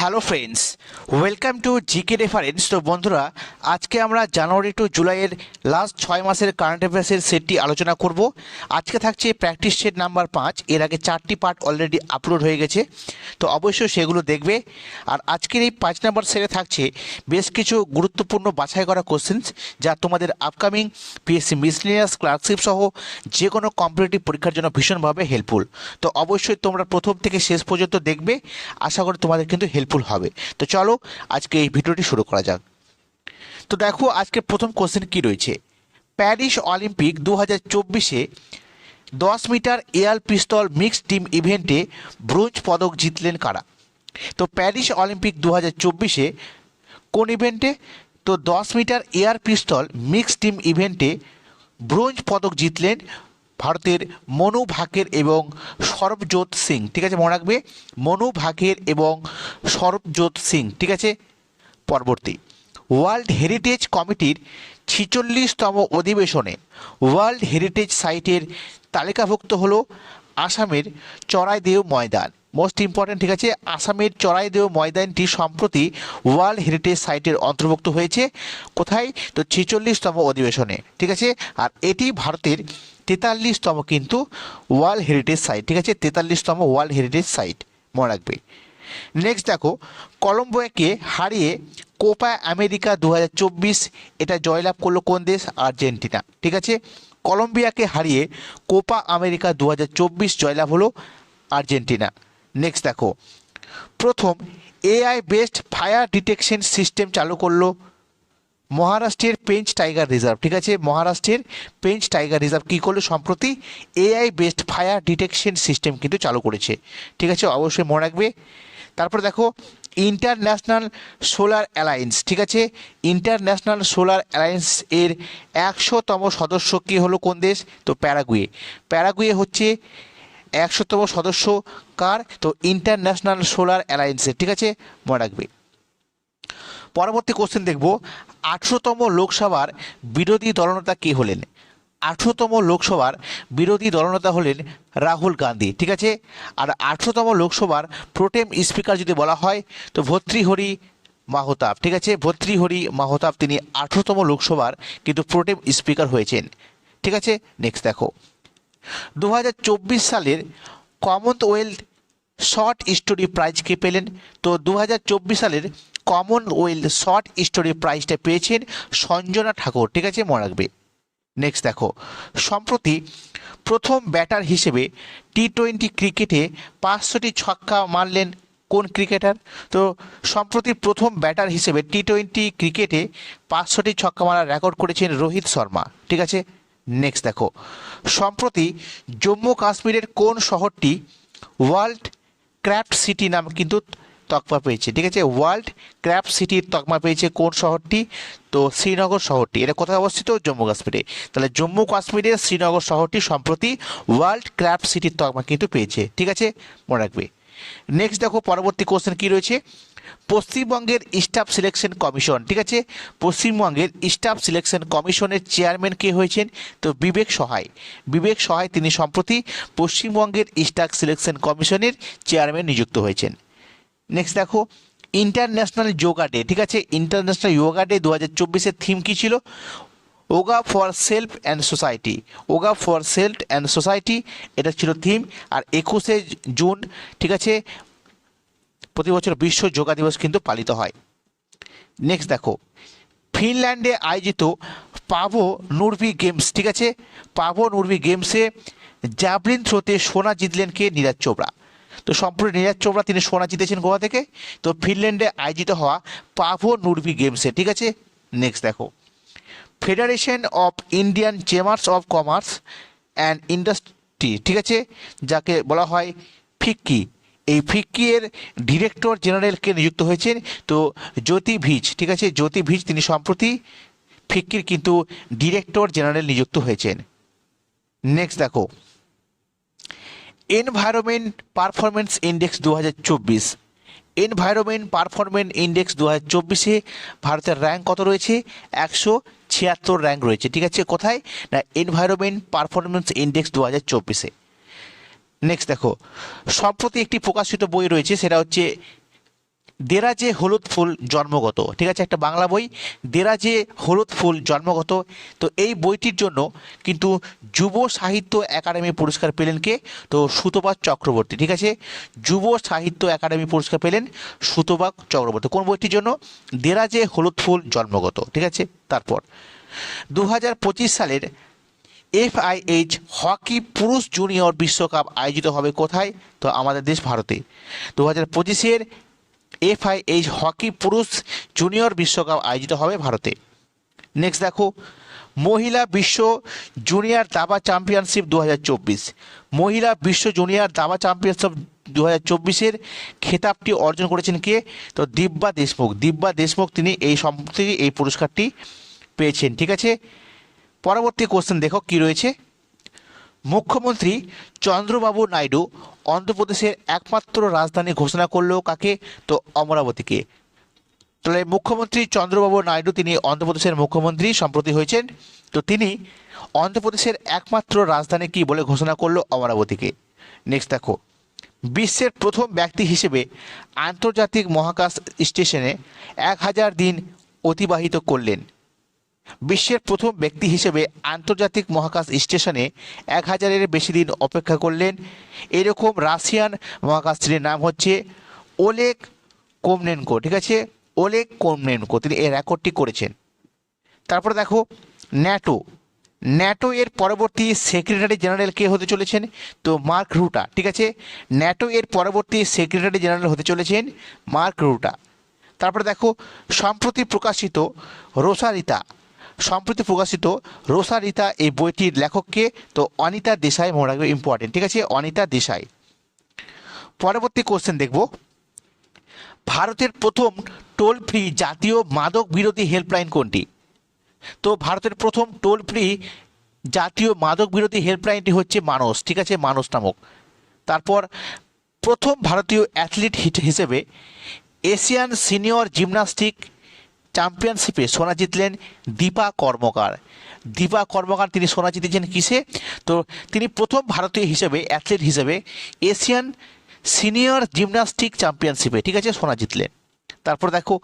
Hello friends welcome to GK reference তো বন্ধুরা, আজকে আমরা জানুয়ারি টু জুলাইয়ের লাস্ট ছয় মাসের কারেন্ট অ্যাফেয়ার্সের সেটটি আলোচনা করব। আজকে থাকছে প্র্যাকটিস সেট নাম্বার পাঁচ। এর আগে চারটি পার্ট অলরেডি আপলোড হয়ে গেছে। তো অবশ্যই সেগুলো দেখবে। আর আজকের এই পাঁচ নাম্বার সেটে থাকছে বেশ কিছু গুরুত্বপূর্ণ বাছাই করা কোশ্চেন্স যা তোমাদের আপকামিং পিএসসি মিসলিনিয়াস ক্লার্কশিপ সহ যে কোনো কম্পিটিটিভ পরীক্ষার জন্য ভীষণভাবে হেল্পফুল তো অবশ্যই তোমরা প্রথম থেকে শেষ পর্যন্ত দেখবে। আশা করি তোমাদের কিন্তু হেল্পফুল হবে। তো চলো, আজকে এই ভিডিওটি শুরু করা যাক। তো দেখো, আজকে প্রথম কোশ্চেন কি রয়েছে? প্যারিস অলিম্পিক দু হাজার চব্বিশে দশ metre air pistol mixed team ইভেন্টে ব্রোঞ্জ পদক জিতলেন কারা? তো প্যারিস অলিম্পিক দু হাজার চব্বিশে কোন ইভেন্টে তো দশ metre air pistol mixed team ইভেন্টে ব্রোঞ্জ পদক জিতলেন ভারতের মনু ভাকের এবং সরবজোৎ সিং, ঠিক আছে মনে রাখবে? মনু ভাকের এবং সরবজোৎ সিং, ঠিক আছে? পরবর্তী। ওয়ার্ল্ড হেরিটেজ কমিটির ছিচল্লিশতম অধিবেশনে ওয়ার্ল্ড হেরিটেজ সাইটের তালিকাভুক্ত হলো আসামের চড়াইদেও ময়দান। মোস্ট ইম্পর্ট্যান্ট ঠিক আছে আসামের চড়াইদেও ময়দানটি সম্প্রতি ওয়ার্ল্ড হেরিটেজ সাইটের অন্তর্ভুক্ত হয়েছে। কোথায়? তো ছেচল্লিশতম অধিবেশনে, ঠিক আছে? আর এটি ভারতের তেতাল্লিশতম কিন্তু ওয়ার্ল্ড হেরিটেজ সাইট ঠিক আছে? তেতাল্লিশতম ওয়ার্ল্ড হেরিটেজ সাইট মনে রাখবে। নেক্সট দেখো কলম্বোয়াকে হারিয়ে কোপা আমেরিকা দু হাজার চব্বিশ, এটা জয়লাভ করল কোন দেশ? আর্জেন্টিনা, ঠিক আছে? কলম্বিয়াকে হারিয়ে কোপা আমেরিকা দু হাজার চব্বিশ জয়লাভ হলো আর্জেন্টিনা। নেক্সট দেখো। প্রথম AI based fire detection system চালু করল মহারাষ্ট্রের পেঞ্চ টাইগার রিজার্ভ ঠিক আছে? মহারাষ্ট্রের পেঞ্চ টাইগার রিজার্ভ কী করল? সম্প্রতি AI based fire detection system কিন্তু চালু করেছে, ঠিক আছে? অবশ্যই মনে রাখবে। তারপরে দেখো ইন্টারন্যাশনাল সোলার অ্যালায়েন্স ঠিক আছে? ইন্টারন্যাশনাল সোলার অ্যালায়েন্স এর একশোতম সদস্য কী হলো কোন দেশ? তো প্যারাগুয়ে। প্যারাগুয়ে হচ্ছে একশোতম সদস্য কার? তো ইন্টারন্যাশনাল সোলার অ্যালায়েন্সের ঠিক আছে? মনে রাখবে। পরবর্তী কোশ্চেন দেখব আঠেরোতম লোকসভার বিরোধী দলনেতা কে হলেন? আঠেরোতম লোকসভার বিরোধী দলনেতা হলেন রাহুল গান্ধী, ঠিক আছে? আর আঠেরোতম লোকসভার প্রোটেম স্পিকার যদি বলা হয়, তো ভর্তৃহরি মাহতাব, ঠিক আছে? ভর্তৃহরি মাহতাব, তিনি আঠেরোতম লোকসভার কিন্তু প্রোটেম স্পিকার হয়েছেন, ঠিক আছে? নেক্সট দেখো। দু হাজার চব্বিশ সালের কমনওয়েলথ শর্ট স্টোরি প্রাইজ কে পেলেন। তো দু হাজার চব্বিশ সালের কমনওয়েলথ শর্ট স্টোরি প্রাইজটা পেয়েছেন সঞ্জনা ঠাকুর। ঠিক আছে, মনে রাখবে। নেক্সট দেখো, সম্প্রতি প্রথম ব্যাটার হিসেবে টি টোয়েন্টি ক্রিকেটে পাঁচশোটি ছক্কা মারলেন কোন ক্রিকেটার তো সম্প্রতি প্রথম ব্যাটার হিসেবে টি টোয়েন্টি ক্রিকেটে পাঁচশোটি ছক্কা মারার রেকর্ড করেছেন রোহিত শর্মা। ঠিক আছে নেক্সট দেখো। সম্প্রতি জম্মু কাশ্মীরের কোন শহরটি ওয়ার্ল্ড ক্র্যাফট সিটি নাম কিন্তু তকমা পেয়েছে, ঠিক আছে? ওয়ার্ল্ড ক্র্যাফট সিটির তকমা পেয়েছে কোন শহরটি? তো শ্রীনগর শহরটি, এটা কোথায় অবস্থিত? জম্মু কাশ্মীরে। তাহলে জম্মু কাশ্মীরের শ্রীনগর শহরটি সম্প্রতি ওয়ার্ল্ড ক্র্যাফট সিটির তকমা কিন্তু পেয়েছে, ঠিক আছে? মনে রাখবে। নেক্সট দেখো, পরবর্তী কোশ্চেন কী রয়েছে? পশ্চিমবঙ্গের স্টাফ সিলেকশন কমিশন, ঠিক আছে? পশ্চিমবঙ্গের স্টাফ সিলেকশন কমিশনের চেয়ারম্যান কে হয়েছেন? তো বিবেক সহায়। বিবেক সহায় তিনি সম্প্রতি পশ্চিমবঙ্গের স্টাফ সিলেকশন কমিশনের চেয়ারম্যান নিযুক্ত হয়েছেন। নেক্সট দেখো, ইন্টারন্যাশনাল যোগা ডে, ঠিক আছে? ইন্টারন্যাশনাল যোগা ডে দু হাজার চব্বিশের থিম কী ছিল? Yoga for self and society. Yoga for self and society, এটা ছিল থিম। আর একুশে জুন, ঠিক আছে? প্রতি বছর বিশ্ব যোগা দিবস কিন্তু পালিত হয়। নেক্সট দেখো, ফিনল্যান্ডে আয়োজিত পাভো নুরভি গেমস, ঠিক আছে? পাভো নুরভি গেমসে জ্যাভলিন থ্রোতে সোনা জিতলেন কে? নীরাজ চোপড়া। তো সম্পূর্ণ নীরাজ চোপড়া, তিনি সোনা জিতেছেন গোয়া থেকে। তো ফিনল্যান্ডে আয়োজিত হওয়া পাভো নুরভি গেমসে, ঠিক আছে? নেক্সট দেখো Federation of Indian Chambers of Commerce and Industry ঠিক আছে? যাকে বলা হয় ফিক্কি। এই ফিক্কি ডিরেক্টর জেনারেলকে নিযুক্ত হয়েছেন, তো জ্যোতি ভিজ, ঠিক আছে? জ্যোতি ভিজ, তিনি সম্প্রতি ফিক্কির কিন্তু ডিরেক্টর জেনারেল নিযুক্ত হয়েছেন। নেক্সট দেখো। এনভায়রনমেন্ট পারফরমেন্স ইন্ডেক্স দু হাজার চব্বিশ। এনভায়রনমেন্ট পারফরমেন্স ইন্ডেক্স দু হাজার চব্বিশে ভারতের র্যাঙ্ক কত রয়েছে? একশো ছিয়াত্তর র্যাঙ্ক রয়েছে, ঠিক আছে? কোথায়? না এনভায়রনমেন্ট পারফরমেন্স ইন্ডেক্স দু হাজার চব্বিশে। নেক্সট দেখো। সম্প্রতি একটি প্রকাশিত বই রয়েছে, সেটা হচ্ছে দেরাজে হলুদ ফুল জন্মগত। ঠিক আছে, একটা বাংলা বই, দেরাজে হলুদ ফুল জন্মগত। তো এই বইটির জন্য কিন্তু যুব সাহিত্য একাডেমি পুরস্কার পেলেন কে? তো সুতপা চক্রবর্তী। ঠিক আছে, যুব সাহিত্য একাডেমি পুরস্কার পেলেন সুতবাক চক্রবর্তী। কোন বইটির জন্য? দেরাজে হলুদ ফুল জন্মগত। ঠিক আছে, তারপর। দু হাজার পঁচিশ সালের এফআইএইচ হকি পুরুষ জুনিয়র বিশ্বকাপ আয়োজিত হবে কোথায়? তো আমাদের দেশ ভারতে। দু হাজার পঁচিশের এফআইএইচ হকি পুরুষ জুনিয়র বিশ্বকাপ আয়োজিত হবে ভারতে। নেক্সট দেখো, মহিলা বিশ্ব জুনিয়র দাবা চ্যাম্পিয়নশিপ দু হাজার চব্বিশ। মহিলা বিশ্ব জুনিয়র দাবা চ্যাম্পিয়নশিপ দু হাজার চব্বিশের খেতাবটি অর্জন করেছেন কে? তো দিব্যা দেশমুখ। দিব্যা দেশমুখ তিনি এই সম্প্রতি এই পুরস্কারটি পেয়েছেন। ঠিক আছে? পরবর্তী কোশ্চেন দেখো কি রয়েছে। মুখ্যমন্ত্রী চন্দ্রবাবু নাইডু অন্ধ্রপ্রদেশের একমাত্র রাজধানী ঘোষণা করল কাকে? তো অমরাবতীকে। তাহলে মুখ্যমন্ত্রী চন্দ্রবাবু নাইডু তিনি অন্ধ্রপ্রদেশের মুখ্যমন্ত্রী সম্প্রতি হয়েছেন। তো তিনি অন্ধ্রপ্রদেশের একমাত্র রাজধানী কি বলে ঘোষণা করল অমরাবতীকে। নেক্সট দেখো। বিশ্বের প্রথম ব্যক্তি হিসেবে আন্তর্জাতিক মহাকাশ স্টেশনে এক হাজার দিন অতিবাহিত করলেন। বিশ্বের প্রথম ব্যক্তি হিসেবে আন্তর্জাতিক মহাকাশ স্টেশনে এক হাজারের বেশি দিন অপেক্ষা করলেন। এরকম রাশিয়ান মহাকাশটির নাম হচ্ছে ওলেক কোমনেনকো, ঠিক আছে? ওলেক কোমনেনকো, তিনি এই রেকর্ডটি করেছেন। তারপরে দেখো, ন্যাটো। ন্যাটো এর পরবর্তী সেক্রেটারি জেনারেল কে হতে চলেছেন? তো মার্ক রুটা, ঠিক আছে? ন্যাটো এর পরবর্তী সেক্রেটারি জেনারেল হতে চলেছেন মার্ক রুটা। তারপরে দেখো, সম্প্রতি প্রকাশিত রোসারিতা সম্প্রতি প্রকাশিত রোসা রোসারিতা এই বইটির লেখককে তো অনিতা দেশাই মনে রাখবে ইম্পর্টেন্ট ঠিক আছে, অনিতা দেশাই। পরবর্তী কোশ্চেন দেখব। ভারতের প্রথম টোল ফ্রি জাতীয় মাদক বিরোধী হেল্পলাইন কোনটি? তো ভারতের প্রথম টোল ফ্রি জাতীয় মাদক বিরোধী হেল্পলাইনটি হচ্ছে মানস, ঠিক আছে, মানস নামক। তারপর প্রথম ভারতীয় অ্যাথলিট হিসেবে এশিয়ান সিনিয়র জিমনাস্টিক চ্যাম্পিয়নশিপে সোনা জিতলেন দীপা কর্মকার। দীপা কর্মকার তিনি সোনা জিতেছেন কিসে? তো তিনি প্রথম ভারতীয় হিসেবে অ্যাথলিট হিসেবে এশিয়ান সিনিয়র জিমনাস্টিক চ্যাম্পিয়নশিপে ঠিক আছে, সোনা জিতলেন। তারপর দেখো,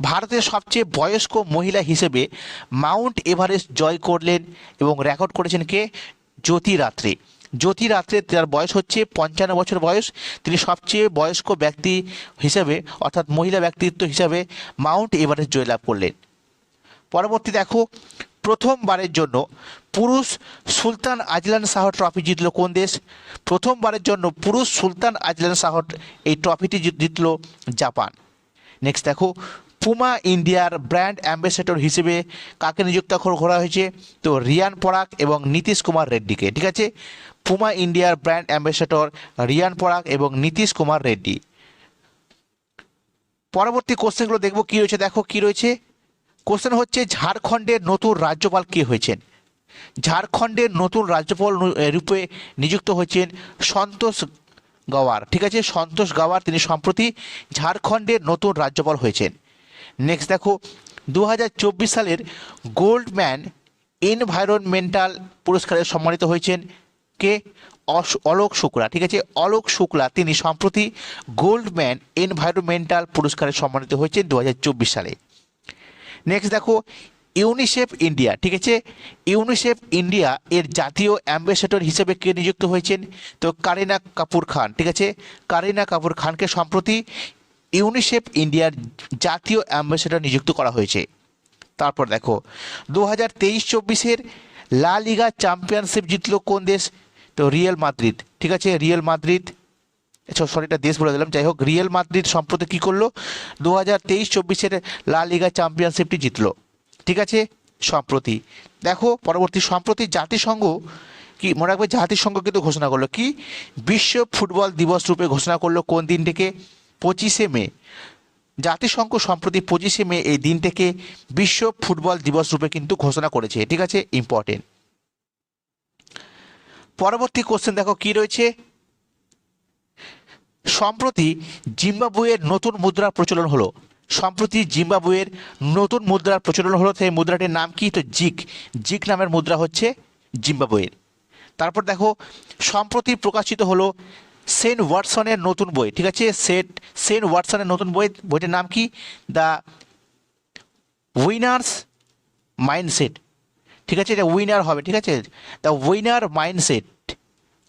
ভারতের সবচেয়ে বয়স্ক মহিলা হিসেবে মাউন্ট এভারেস্ট জয় করলেন এবং রেকর্ড করেছেন কে? জ্যোতি রাত্রে জ্যোতি রাত্রে তার বয়স হচ্ছে পঞ্চান্ন বছর বয়স, তিনি সবচেয়ে বয়স্ক ব্যক্তি হিসেবে, অর্থাৎ মহিলা ব্যক্তিত্ব হিসাবে মাউন্ট এভারেস্ট জয়লাভ করলেন। পরবর্তী দেখো, প্রথমবারের জন্য পুরুষ সুলতান আজলান শাহ ট্রফি জিতল কোন দেশ? প্রথমবারের জন্য পুরুষ সুলতান আজলান শাহ এই ট্রফিটি জিত- জিতল জাপান। নেক্সট দেখো পুমা ইন্ডিয়ার ব্র্যান্ড অ্যাম্বাসেডর হিসেবে কাকে নিযুক্ত করা হয়েছে? তো রিয়ান পরাগ এবং নীতিশ কুমার রেড্ডিকে, ঠিক আছে? পুমা ইন্ডিয়ার ব্র্যান্ড অ্যাম্বাসেডর রিয়ান পরাগ এবং নীতিশ কুমার রেড্ডি। পরবর্তী কোশ্চেনগুলো দেখব কি রয়েছে। দেখো কি রয়েছে। কোশ্চেন হচ্ছে, ঝাড়খণ্ডের নতুন রাজ্যপাল কে হয়েছেন? ঝাড়খণ্ডের নতুন রাজ্যপাল রূপে নিযুক্ত হয়েছেন সন্তোষ গাওয়ার, ঠিক আছে? সন্তোষ গাওয়ার তিনি সম্প্রতি ঝাড়খণ্ডের নতুন রাজ্যপাল হয়েছেন। নেক্সট দেখো দু হাজার চব্বিশ সালের গোল্ডম্যান এনভায়রনমেন্টাল পুরস্কারে সম্মানিত হয়েছেন কে? অলোক শুক্লা। ঠিক আছে? অলোক শুক্লা, তিনি সম্প্রতি গোল্ডম্যান এনভায়রনমেন্টাল পুরস্কারে সম্মানিত হয়েছেন দু হাজার চব্বিশ সালে। নেক্সট দেখো, ইউনিসেফ ইন্ডিয়া। ঠিক আছে? ইউনিসেফ ইন্ডিয়া এর জাতীয় অ্যাম্বাসেডর হিসেবে কে নিযুক্ত হয়েছেন? তো কারিনা কাপুর খান। ঠিক আছে? কারিনা কাপুর খানকে সম্প্রতি ইউনিসেফ ইন্ডিয়ার জাতীয় অ্যাম্বাসেডর নিযুক্ত করা হয়েছে। তারপর দেখো দু হাজার তেইশ চব্বিশের লা লিগা চ্যাম্পিয়নশিপ জিতলো কোন দেশ? তো রিয়েল মাদ্রিদ। ঠিক আছে, রিয়েল মাদ্রিদ সরি এটা দেশ বলে দিলাম। যাই হোক, রিয়েল মাদ্রিদ সম্প্রতি কী করল? দু হাজার তেইশ চব্বিশের লা লিগা চ্যাম্পিয়নশিপটি জিতলো। ঠিক আছে, সম্প্রতি। দেখো, পরবর্তী সম্প্রতি জাতিসংঘ কি, মনে রাখবে, জাতিসংঘ কিন্তু ঘোষণা করল কি? বিশ্ব ফুটবল দিবস রূপে ঘোষণা করল কোন দিনটিকে? পঁচিশে মে, জাতিসংঘ সম্প্রতি পঁচিশে মে এই দিনটিকে বিশ্ব ফুটবল দিবস রূপে কিন্তু ঘোষণা করেছে। ঠিক আছে? ইম্পর্টেন্ট পরবর্তী কোশ্চেন দেখো কি রয়েছে? সম্প্রতি জিম্বাবুয়ের নতুন মুদ্রার প্রচলন হলো। সম্প্রতি জিম্বাবুয়ের নতুন মুদ্রার প্রচলন হলো, সেই মুদ্রাটির নাম কি? তো জিক। জিক নামের মুদ্রা হচ্ছে জিম্বাবুয়ের। তারপর দেখো, সম্প্রতি প্রকাশিত হলো সেন ওয়াটসনের নতুন বই, ঠিক আছে? সেট, সেন ওয়াটসনের নতুন বই, বইটার নাম কি? দ্য উইনার্স মাইন্ডসেট, ঠিক আছে? এটা উইনার হবে, ঠিক আছে? দ্য উইনার মাইন্ডসেট,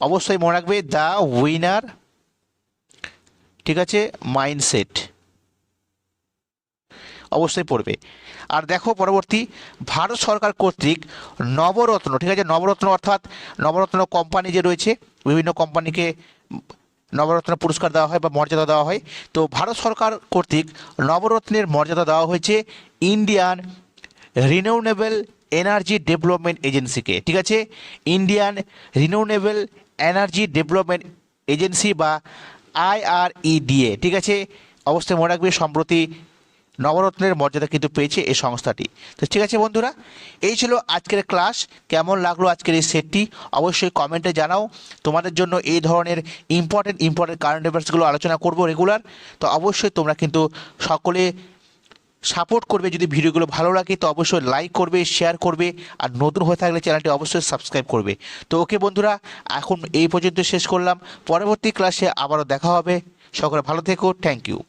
অবশ্যই মনে রাখবে, দ্য উইনার, ঠিক আছে? মাইন্ডসেট, অবশ্যই পড়বে। আর দেখো পরবর্তী, ভারত সরকার কর্তৃক নবরত্ন, ঠিক আছে? নবরত্ন অর্থাৎ নবরত্ন কোম্পানি যে রয়েছে, বিভিন্ন কোম্পানিকে নবরত্ন পুরস্কার দেওয়া হয় বা মর্যাদা দেওয়া হয়। তো ভারত সরকার কর্তৃক নবরত্নের মর্যাদা দেওয়া হয়েছে ইন্ডিয়ান রিনিউনেবল এনার্জি ডেভেলপমেন্ট এজেন্সিকে। ঠিক আছে? Indian renewable energy development agency বা আইআরইডিএ ঠিক আছে? অবশ্যই মনে রাখবে, সম্প্রতি নবরত্নের মর্যাদা কিন্তু পেয়েছে এই সংস্থাটি। তো ঠিক আছে বন্ধুরা, এই ছিল আজকের ক্লাস। কেমন লাগল আজকের এই সেটটি? অবশ্যই কমেন্টে জানাও। তোমাদের জন্য এই ধরনের ইম্পর্টেন্ট ইম্পর্টেন্ট কারেন্ট অ্যাফেয়ার্সগুলো আলোচনা করব রেগুলার তো অবশ্যই তোমরা কিন্তু সকলে সাপোর্ট করবে। যদি ভিডিওগুলো ভালো লাগে, তো অবশ্যই লাইক করবে শেয়ার করবে। আর নতুন হয়ে থাকলে চ্যানেলটি অবশ্যই সাবস্ক্রাইব করবে। তো ওকে বন্ধুরা, এখন এই পর্যন্ত শেষ করলাম। পরবর্তী ক্লাসে আবারও দেখা হবে। সকলে ভালো থেকো। Thank you